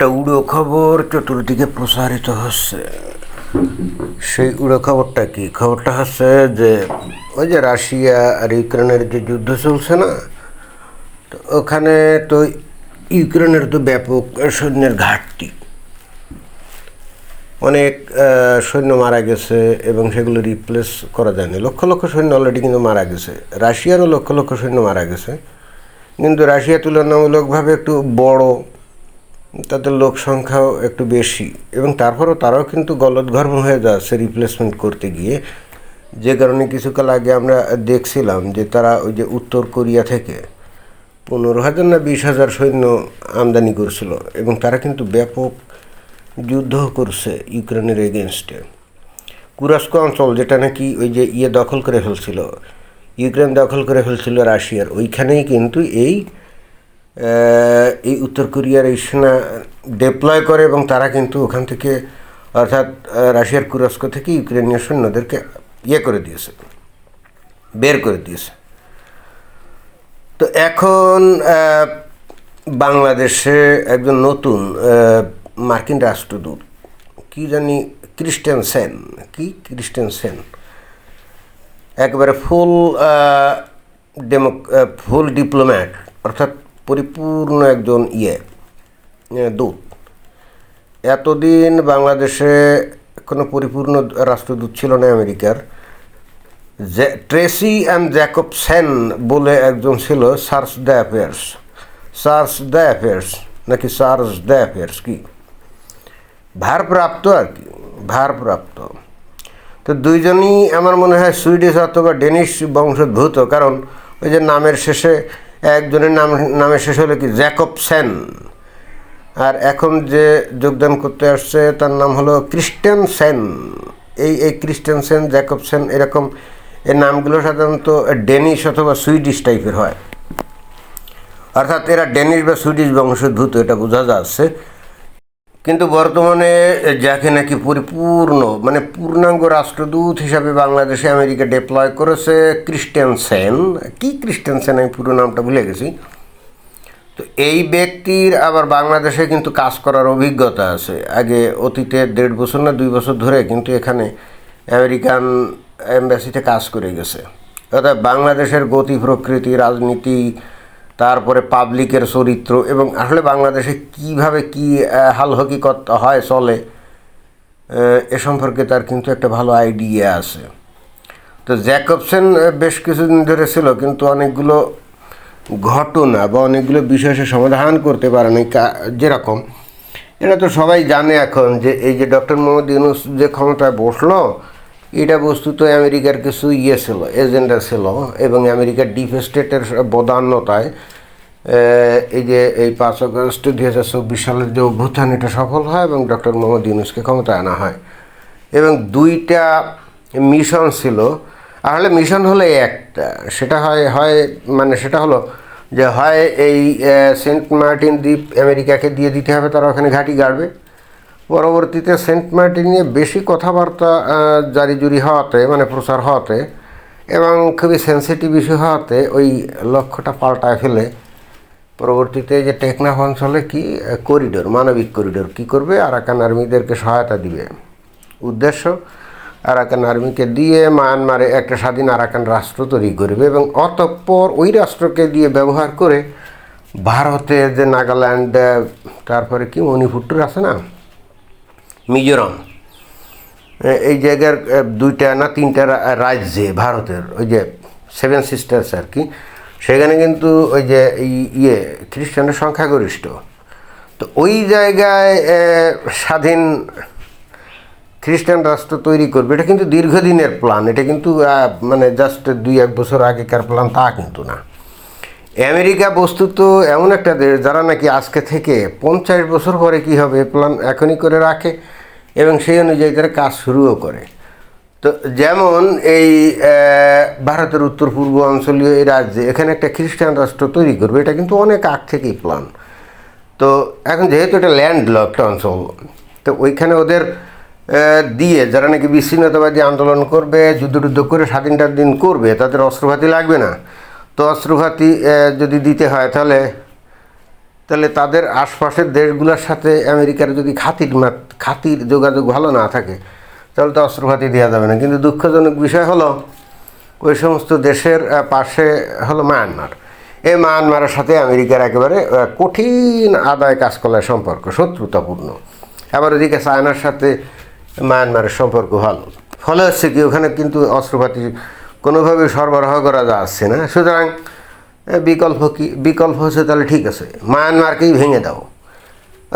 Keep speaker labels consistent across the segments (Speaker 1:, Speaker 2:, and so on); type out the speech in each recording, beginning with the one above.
Speaker 1: একটা উড়ো খবর, চতুর্দিকে প্রসারিত হচ্ছে। সেই উড়ো খবরটা কি? খবরটা হচ্ছে যে, ওই যে রাশিয়া আর ইউক্রেনের যে যুদ্ধ চলছে না, তো ওখানে তো ইউক্রেনের তো ব্যাপক সৈন্যের ঘাটতি। অনেক সৈন্য মারা গেছে এবং সেগুলো রিপ্লেস করা যায়নি। লক্ষ লক্ষ সৈন্য অলরেডি কিন্তু মারা গেছে। রাশিয়ারও লক্ষ লক্ষ সৈন্য মারা গেছে। কিন্তু রাশিয়া তুলনামূলকভাবে একটু বড় তাদের লোক সংখ্যাও একটু বেশি। এবং তারপরেও তারাও কিন্তু গলদঘর্ম হয়ে যাচ্ছে রিপ্লেসমেন্ট করতে গিয়ে। যে কারণে কিছুকাল আগে আমরা দেখছিলাম যে তারা ওই যে উত্তর কোরিয়া থেকে পনেরো হাজার না বিশ হাজার সৈন্য আমদানি করছিল এবং তারা কিন্তু ব্যাপক যুদ্ধ করছে ইউক্রেনের এগেনস্টে কুরাস্কো অঞ্চল যেটা নাকি ওই যে ইয়ে দখল করে ফেলছিল, ইউক্রেন দখল করে ফেলছিল রাশিয়ার, ওইখানেই কিন্তু এই এই উত্তর কোরিয়ার এই সেনা ডিপ্লয় করে এবং তারা কিন্তু ওখান থেকে, অর্থাৎ রাশিয়ার কুরস্ক থেকে ইউক্রেনীয় সৈন্যদেরকে ইয়ে করে দিয়েছে, বের করে দিয়েছে। তো এখন বাংলাদেশে একজন নতুন মার্কিন রাষ্ট্রদূত, কি জানি ক্রিস্টিয়ান সেন, কি? Christensen. একেবারে ফুল ডেমো ফুল ডিপ্লোম্যাট অর্থাৎ পরিপূর্ণ একজন ইয়ে দূত। এতদিন বাংলাদেশে কোনো পরিপূর্ণ রাষ্ট্রদূত ছিল না আমেরিকার। ট্রেসি অ্যান্ড জ্যাকব সেন বলে একজন ছিল search the affairs. Search the affairs, নাকি সার্স দ্য অ্যাফেয়ার্স কি? ভারপ্রাপ্ত আর কি, ভারপ্রাপ্ত। তো দুইজনই আমার মনে হয় সুইডিশ অথবা ডেনিশ বংশোদ্ভূত, কারণ ওই যে নামের শেষে একজনের নাম, নামে শেষ হলো কি? জ্যাকব সেন। আর এখন যে যোগদান করতে আসছে, তার নাম হলো ক্রিস্টেন সেন। এই এই জ্যাকব সেন এরকম, এর নামগুলো সাধারণত ডেনিশ অথবা সুইডিশ টাইপের হয়। অর্থাৎ এরা ডেনিশ বা সুইডিশ বংশোদ্ভূত, এটা বোঝা যাচ্ছে। কিন্তু বর্তমানে যাকে নাকি পরিপূর্ণ মানে পূর্ণাঙ্গ রাষ্ট্রদূত হিসাবে বাংলাদেশে আমেরিকা ডিপ্লয় করেছে ক্রিস্টিয়ান সেন কি ক্রিস্টিয়ান সেন আমি পুরো নামটা ভুলে গেছি। তো এই ব্যক্তির আবার বাংলাদেশে কিন্তু কাজ করার অভিজ্ঞতা আছে। আগে অতীতে দেড় বছর না দুই বছর ধরে কিন্তু এখানে আমেরিকান এম্বাসিতে কাজ করে গেছে। অর্থাৎ বাংলাদেশের গতি, প্রকৃতি, রাজনীতি তারপরে পাবলিকের চরিত্র এবং আসলে বাংলাদেশে কীভাবে কি হাল হকিকত হয়, চলে এ সম্পর্কে তার কিন্তু একটা ভালো আইডিয়া আছে। তো জ্যাকবসেন বেশ কিছুদিন ধরে ছিল, কিন্তু অনেকগুলো ঘটনা বা অনেকগুলো বিষয় সমাধান করতে পারেনি যেরকম। এটা তো সবাই জানে এখন যে এই যে ডক্টর মোহাম্মদ ইউনুস যে ক্ষমতায় বসল এটা বস্তুত আমেরিকার কিছু ইয়ে ছিল, এজেন্ডা ছিল এবং আমেরিকার ডিপ স্টেটের বদান্যতায় এই যে এই পাঁচ আগস্ট দুই হাজার চব্বিশ সালের যে অভ্যুত্থান, এটা সফল হয় এবং ডক্টর মোহাম্মদ ইউনুসকে ক্ষমতায় আনা হয়। এবং দুইটা মিশন ছিল। আসলে মিশন হলো একটা, সেটা হয় হয় মানে সেটা হলো যে হয় এই সেন্ট মার্টিন দ্বীপ আমেরিকাকে দিয়ে দিতে হবে, তারা ওখানে ঘাঁটি গাড়বে। পরবর্তীতে সেন্ট মার্টিন নিয়ে বেশি কথাবার্তা জারি জুরি হওয়াতে মানে প্রচার হওয়াতে এবং খুবই সেন্সিটিভ ইস্যু হওয়াতে ওই লক্ষ্যটা পাল্টায় ফেলে। পরবর্তীতে যে টেকনাফ অঞ্চলে কি করিডোর মানবিক করিডোর কি করবে? আরাকান আর্মিদেরকে সহায়তা দিবে। উদ্দেশ্য, আরাকান আর্মিকে দিয়ে মায়ানমারে একটা স্বাধীন আরাকান রাষ্ট্র তৈরি করবে এবং অতঃপর ওই রাষ্ট্রকে দিয়ে ব্যবহার করে ভারতে যে নাগাল্যান্ড তারপরে কি মণিপুর আছে না? মিজোরাম। এই জায়গার দুইটা না তিনটা রাজ্যে, ভারতের, ওই যে সেভেন সিস্টার্স আর কি। সেখানে কিন্তু ওই যে ইয়ে খ্রিস্টানের সংখ্যাগরিষ্ঠ। তো ওই জায়গায় স্বাধীন খ্রিস্টান রাষ্ট্র তৈরি করবে, এটা কিন্তু দীর্ঘদিনের প্ল্যান এটা কিন্তু মানে জাস্ট দুই এক বছর আগেকার প্ল্যান তা কিন্তু না। আমেরিকা বস্তুত এমন একটা দেশ, যারা নাকি আজকে থেকে পঞ্চাশ বছর পরে কি হবে প্ল্যান এখনই করে রাখে। এবং সেই অনুযায়ী তারা কাজ শুরুও করে। তো যেমন এই ভারতের উত্তর পূর্ব অঞ্চলীয় এই রাজ্যে এখানে একটা খ্রিস্টান রাষ্ট্র তৈরি করবে এটা কিন্তু অনেক আগ থেকেই প্ল্যান তো এখন যেহেতু এটা ল্যান্ড লকড অঞ্চল তো ওইখানে ওদের দিয়ে যারা নাকি বিচ্ছিন্নতাবাদী আন্দোলন করবে যুদ্ধ করে স্বাধীনতার দিন করবে তাদের অস্ত্রপাতি লাগবে না। তো অস্ত্রপাতি আহ, যদি দিতে হয় তাহলে তাহলে তাদের আশপাশের দেশগুলোর সাথে আমেরিকার যদি খাতির খাতির যোগাযোগ ভালো না থাকে, তাহলে তো অস্ত্রপাতি দেওয়া যাবে না। কিন্তু দুঃখজনক বিষয় হলো, ওই সমস্ত দেশের পাশে হলো মায়ানমার। এই মায়ানমারের সাথে আমেরিকার একেবারে কঠিন আদায় কাজ করার সম্পর্ক, শত্রুতাপূর্ণ। আবার ওদিকে চায়নার সাথে মায়ানমারের সম্পর্ক ভালো। ফলে হচ্ছে কি, ওখানে কিন্তু অস্ত্রপাতি কোনোভাবে সরবরাহ করা যাচ্ছে না। সুতরাং বিকল্প কি, বিকল্প হচ্ছে তাহলে ঠিক আছে। মায়ানমারকেই ভেঙে দাও।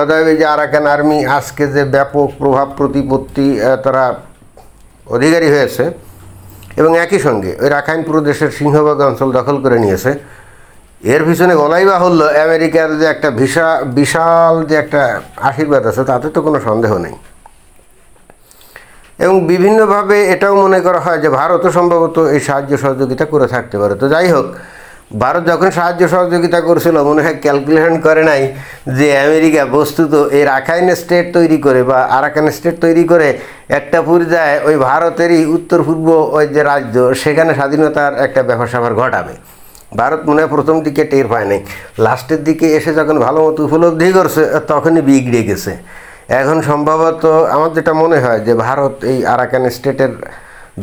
Speaker 1: অতএব এই যে আরাকান আর্মি আজকে যে ব্যাপক প্রভাব প্রতিপত্তি তারা অধিকারী হয়েছে, এবং একই সঙ্গে ওই রাখাইন প্রদেশের সিংহভাগ অঞ্চল দখল করে নিয়েছে। এর পিছনে গলাই বাহুল্য, আমেরিকার যে একটা বিশা বিশাল যে একটা আশীর্বাদ আছে, তাতে তো কোনো সন্দেহ নেই। এবং বিভিন্নভাবে এটাও মনে করা হয় যে ভারতও সম্ভবত এই সাহায্য সহযোগিতা করে থাকতে পারে। তো যাই হোক ভারত যখন সাহায্য সহযোগিতা করছিল, মনে হয় ক্যালকুলেশন করে নাই যে আমেরিকা বস্তুত এই রাখাইন স্টেট তৈরি করে বা আরাকান স্টেট তৈরি করে, একটা পর্যায়ে ওই ভারতেরই উত্তর পূর্ব ওই যে রাজ্য, সেখানে স্বাধীনতার একটা ব্যাপার ঘটাবে। ভারত মনে হয় প্রথম দিকে টের পায় নাই। লাস্টের দিকে এসে যখন ভালো মতো উপলব্ধি করছে, তখনই বিগড়ে গেছে। এখন সম্ভবত আমার যেটা মনে হয় যে ভারত এই আরাকান স্টেটের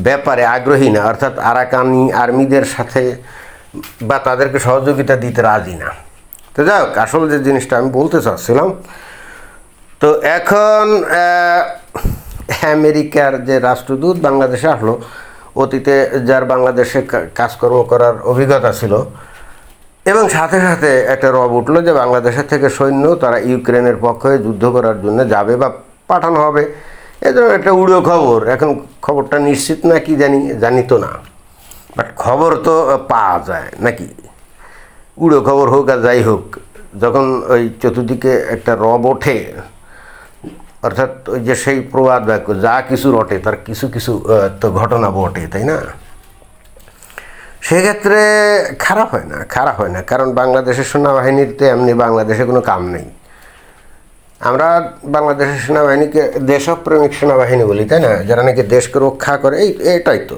Speaker 1: ব্যাপারে আগ্রহী না, অর্থাৎ আরাকানি আর্মিদের সাথে বা তাদেরকে সহযোগিতা দিতে রাজি না। তো যাই হোক, আসল যে জিনিসটা আমি বলতে চাচ্ছিলাম, তো এখন আমেরিকার যে রাষ্ট্রদূত বাংলাদেশে আসলো, অতীতে যার বাংলাদেশে কাজকর্ম করার অভিজ্ঞতা ছিল, এবং সাথে সাথে একটা রব উঠল যে বাংলাদেশের থেকে সৈন্য তারা ইউক্রেনের পক্ষে যুদ্ধ করার জন্য যাবে বা পাঠানো হবে। এ ধরনের একটা উড়ো খবর। এখন খবরটা নিশ্চিত না কি জানি, জানিত না। বাট খবর তো পাওয়া যায় নাকি? উড়ো খবর হোক আর যাই হোক, যখন ওই চতুর্দিকে একটা রব ওঠে, অর্থাৎ ওই যে সেই প্রবাদ বাক্য, যা কিছু রটে, তার কিছু কিছু তো ঘটনা বটে, তাই না? সেক্ষেত্রে খারাপ হয় না, খারাপ হয় না, কারণ বাংলাদেশের সেনাবাহিনীতে এমনি বাংলাদেশে কোনো কাম নেই। আমরা বাংলাদেশের সেনাবাহিনীকে দেশপ্রেমিক সেনাবাহিনী বলি, তাই না? যারা নাকি দেশকে রক্ষা করে, এই, এটাই তো।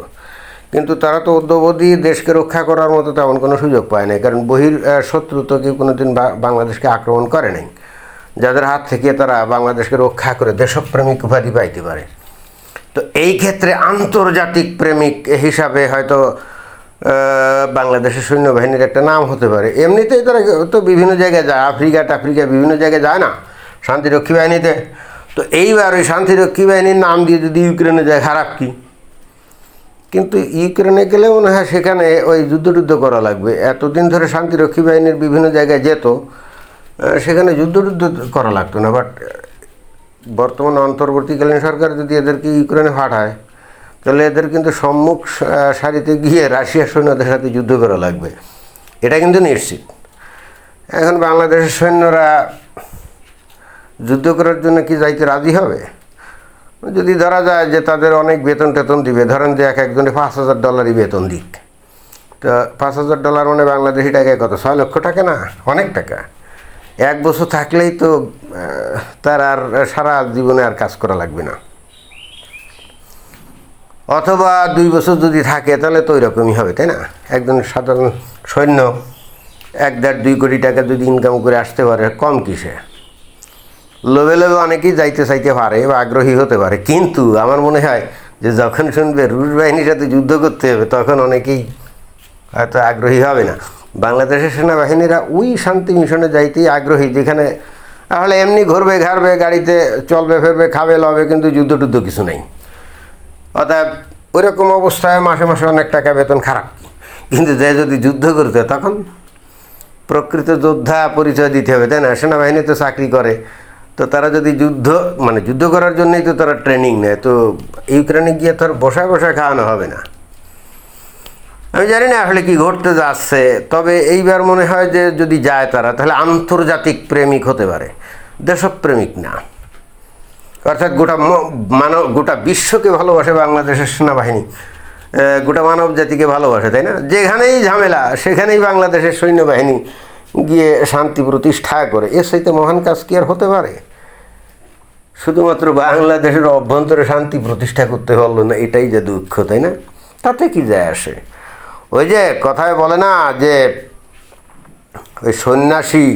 Speaker 1: কিন্তু তারা তো অদ্যবধি দেশকে রক্ষা করার মতো তেমন কোনো সুযোগ পায় না কারণ বহির শত্রু তো কেউ কোনোদিন বা- বাংলাদেশকে আক্রমণ করে নাই। যাদের হাত থেকে তারা বাংলাদেশকে রক্ষা করে দেশপ্রেমিক উপাধি পাইতে পারে। তো এই ক্ষেত্রে আন্তর্জাতিক প্রেমিক হিসাবে হয়তো বাংলাদেশের সৈন্যবাহিনীর একটা নাম হতে পারে। এমনিতেই তারা তো বিভিন্ন জায়গায় যায়। আফ্রিকা টাফ্রিকা বিভিন্ন জায়গায় যায় না। শান্তিরক্ষী বাহিনীতে। তো এইবার ওই শান্তিরক্ষী বাহিনীর নাম দিয়ে যদি ইউক্রেনে যায়, খারাপ কি? কিন্তু ইউক্রেনে গেলে মনে হয় সেখানে ওই যুদ্ধ টুদ্ধ করা লাগবে। এতদিন ধরে শান্তিরক্ষী বাহিনীর বিভিন্ন জায়গায় যেত সেখানে যুদ্ধ টুদ্ধ করা লাগতো না। বাট বর্তমান অন্তর্বর্তীকালীন সরকার যদি এদেরকে ইউক্রেনে পাঠায়, তাহলে এদের কিন্তু সম্মুখ সারিতে গিয়ে রাশিয়ার সৈন্যদের সাথে যুদ্ধ করা লাগবে। এটা কিন্তু নিশ্চিত। এখন বাংলাদেশের সৈন্যরা যুদ্ধ করার জন্য কি যাইতে রাজি হবে? যদি ধরা যায় যে তাদের অনেক বেতন টেতন দিবে, ধরেন যে এক একজনে পাঁচ হাজার ডলারই বেতন দিক। তো পাঁচ হাজার ডলার মানে বাংলাদেশি টাকায় কত? ছয় লক্ষ টাকা না? অনেক টাকা। এক বছর থাকলেই তো তার আর সারা জীবনে আর কাজ করা লাগবে না। অথবা দুই বছর যদি থাকে, তাহলে তো ওই রকমই হবে, তাই না? একজন সাধারণ সৈন্য এক দেড় দুই কোটি টাকা যদি ইনকাম করে আসতে পারে, কম কিসে? লোভে লোভে অনেকেই যাইতে চাইতে পারে বা আগ্রহী হতে পারে। কিন্তু আমার মনে হয় যে যখন শুনবে রুশ বাহিনীর সাথে যুদ্ধ করতে হবে, তখন অনেকেই হয়তো আগ্রহী হবে না। বাংলাদেশের সেনাবাহিনীরা ওই শান্তি মিশনে যাইতেই আগ্রহী, যেখানে তাহলে এমনি ঘুরবে, ঘাড়বে, গাড়িতে চলবে, ফেরবে, খাবে, লবে, কিন্তু যুদ্ধ টুদ্ধ কিছু নেই। অর্থাৎ ওইরকম অবস্থায় মাসে মাসে অনেক টাকা বেতন খারাপ। কিন্তু যে যদি যুদ্ধ করতে তখন প্রকৃত যোদ্ধা পরিচয় দিতে হবে, তাই না? সেনাবাহিনী তো চাকরি করে। তো তারা যদি যুদ্ধ মানে যুদ্ধ করার জন্যই তো তারা ট্রেনিং নেয়, তো ইউক্রেনে গিয়ে তো আর বসায় বসায় খাওয়ানো হবে না। আমি জানি না আসলে কি ঘটতে যাচ্ছে, তবে এইবার মনে হয় যে যদি যায় তারা, তাহলে আন্তর্জাতিক প্রেমিক হতে পারে, দেশপ্রেমিক না। অর্থাৎ গোটা মানব, গোটা বিশ্বকে ভালোবাসে বাংলাদেশের সেনাবাহিনী গোটা মানব জাতিকে ভালোবাসে, তাই না? যেখানেই ঝামেলা, সেখানেই বাংলাদেশের সৈন্যবাহিনী গিয়ে শান্তি প্রতিষ্ঠা করে। এর সাথে মহান কাজ কি আর হতে পারে? শুধুমাত্র বাংলাদেশের অভ্যন্তরে শান্তি প্রতিষ্ঠা করতে পারল না, এটাই যে দুঃখ, তাই না? তাতে কি যায় আসে? ওই যে কথায় বলে না যে, ওই সন্ন্যাসী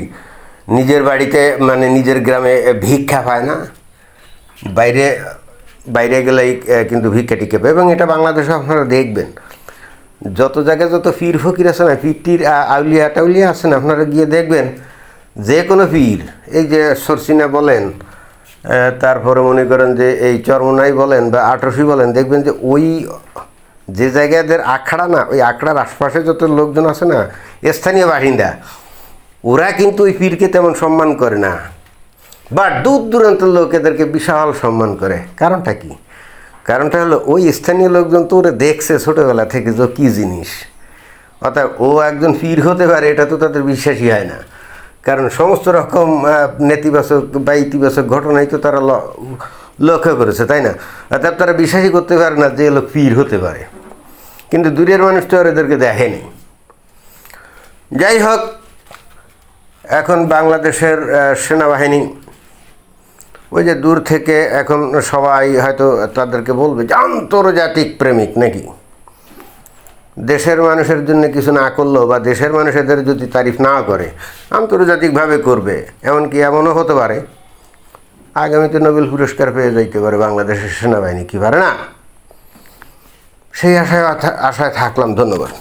Speaker 1: নিজের বাড়িতে মানে নিজের গ্রামে ভিক্ষা পায় না? বাইরে বাইরে গেলেই কিন্তু ভিক্ষা টিকে পায়। এবং এটা বাংলাদেশে আপনারা দেখবেন। যত জায়গায় যত পীর ফকির আছে না পীরটির আউলিয়া টাউলিয়া আছে না, আপনারা গিয়ে দেখবেন, যে কোনো পীর এই যে সরসিনা বলেন তারপরে মনে করেন যে এই চরমনাই বলেন বা আটরসি বলেন, দেখবেন যে ওই যে জায়গাদের আখড়া না, ওই আখড়ার আশপাশে যত লোকজন আছে না, স্থানীয় বাসিন্দা, ওরা কিন্তু ওই পীরকে তেমন সম্মান করে না। বা দূর দূরান্তের লোক এদেরকে বিশাল সম্মান করে, কারণটা কি? কারণটা হলো ওই স্থানীয় লোকজন তো ওরা দেখছে ছোটোবেলা থেকে যে কী জিনিস। অর্থাৎ ও একজন পীর হতে পারে, এটা তো তাদের বিশ্বাসই হয় না। কারণ সমস্ত রকম নেতিবাচক বা ইতিবাচক ঘটনাই তো তারা লক্ষ্য করেছে, তাই না? অর্থাৎ তারা বিশ্বাসই করতে পারে না যে লোক পীর হতে পারে। কিন্তু দূরের মানুষ তো আর এদেরকে দেখেনি। যাই হোক, এখন বাংলাদেশের সেনাবাহিনী ওই যে দূর থেকে এখন সবাই হয়তো তাদেরকে বলবে যে আন্তর্জাতিক প্রেমিক নাকি? দেশের মানুষের জন্য কিছু না করলেও বা দেশের মানুষ এদের যদি তারিফ না করে, আন্তর্জাতিকভাবে করবে এমনকি এমনও হতে পারে? আগামীতে নোবেল পুরস্কার পেয়ে যাইতে পারে বাংলাদেশের সেনাবাহিনী, কি পারে না? সেই আশায় আশায় থাকলাম, ধন্যবাদ।